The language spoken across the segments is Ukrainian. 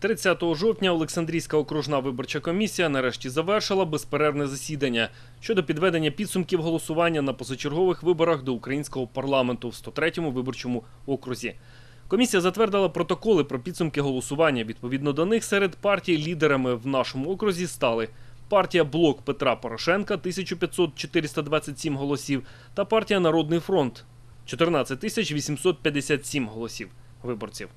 30 жовтня Олександрійська окружна виборча комісія нарешті завершила безперервне засідання щодо підведення підсумків голосування на позачергових виборах до українського парламенту в 103-му виборчому окрузі. Комісія затвердила протоколи про підсумки голосування. Відповідно до них серед партій лідерами в нашому окрузі стали партія Блок Петра Порошенка 1500-427 голосів та партія Народний фронт 14 857 голосів виборців.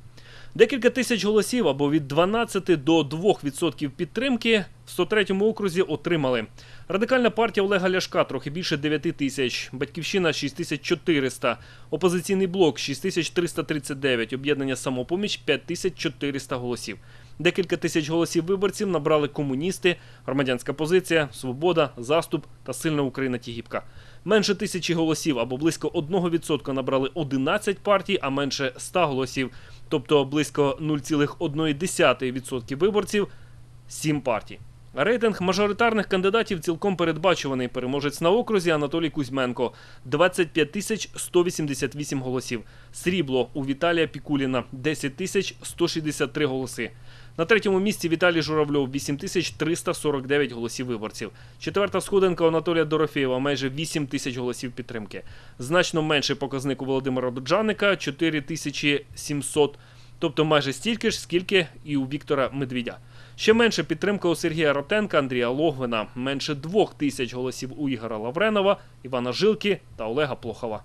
Декілька тисяч голосів або від 12 до 2% підтримки в 103-му окрузі отримали. Радикальна партія Олега Ляшка трохи більше 9 тисяч, Батьківщина 6400, Опозиційний блок 6339, Об'єднання Самопоміч 5400 голосів. Декілька тисяч голосів виборців набрали комуністи, громадянська позиція, свобода, заступ та сильна Україна Тігіпка. Менше тисячі голосів або близько 1% набрали 11 партій, а менше 100 голосів, тобто близько 0,1% виборців 7 партій. Рейтинг мажоритарних кандидатів цілком передбачуваний. Переможець на окрузі Анатолій Кузьменко 25 тисяч 188 голосів. Срібло у Віталія Пікуліна 10 тисяч 163 голоси. На третьому місці Віталій Журавльов 8 тисяч 349 голосів виборців. Четверта сходинка Анатолія Дорофєєва майже 8 тисяч голосів підтримки. Значно менший показник у Володимира Доджаника 4 тисячі 700, тобто майже стільки ж, скільки і у Віктора Медведя. Ще менше підтримка у Сергія Ротенка, Андрія Логвина, менше двох тисяч голосів у Ігора Лавренова, Івана Жилки та Олега Плохова.